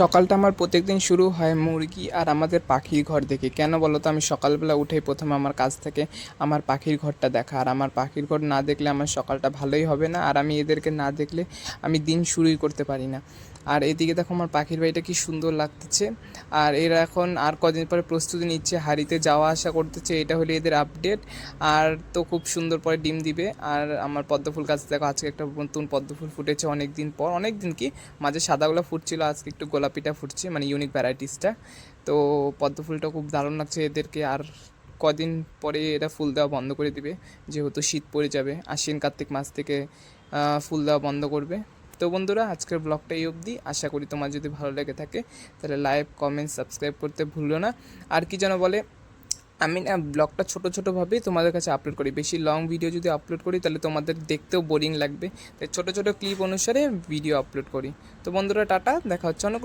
সকালটা আমার প্রত্যেকদিন শুরু হয় মুরগি আর আমাদের পাখির ঘর দেখে। কেন বলো তো? আমি সকালবেলা উঠেই প্রথমে আমার কাজ থেকে আমার পাখির ঘরটা দেখা। আর আমার পাখির ঘর না দেখলে আমার সকালটা ভালোই হবে না। আর আমি এদেরকে না দেখলে আমি দিন শুরুই করতে পারি না। আর এদিকে দেখো আমার পাখির বাড়িটা কি সুন্দর লাগতেছে। আর এরা এখন আর কদিন পরে প্রস্তুতি নিচ্ছে, হাড়িতে যাওয়া আসা করতেছে। এটা হলো এদের আপডেট আর তো খুব সুন্দর পরে ডিম দিবে। আর আমার পদ্মফুল গাছ দেখো, আজকে একটা নতুন পদ্মফুল ফুটেছে অনেক দিন পর। অনেক দিন কি? মাঝে সাদাগুলো ফুটছিল, আজকে একটু গোলাপিটা ফুটছে মানে ইউনিক ভ্যারাইটিসটা তো পদ্মফুলটা খুব দারুণ লাগছে এদেরকে। আর কদিন পরে এটা ফুল দেওয়া বন্ধ করে দিবে, যেহেতু শীত পড়ে যাবে। আশ্বিন কার্তিক মাস থেকে ফুল দেওয়া বন্ধ করবে। তো বন্ধুরা, আজকের ব্লগটা এই অবধি। আশা করি তোমার যদি ভালো লেগে থাকে, তাহলে লাইক কমেন্ট সাবস্ক্রাইব করতে ভুলো না। আর কি যেন বলে, আমি না ব্লগটা ছোটো ছোটোভাবেই তোমাদের কাছে আপলোড করি। বেশি লং ভিডিও যদি আপলোড করি, তাহলে তোমাদের দেখতেও বোরিং লাগবে। তাই ছোটো ছোটো ক্লিপ অনুসারে ভিডিও আপলোড করি। তো বন্ধুরা, টাটা। দেখা হচ্ছে অন্য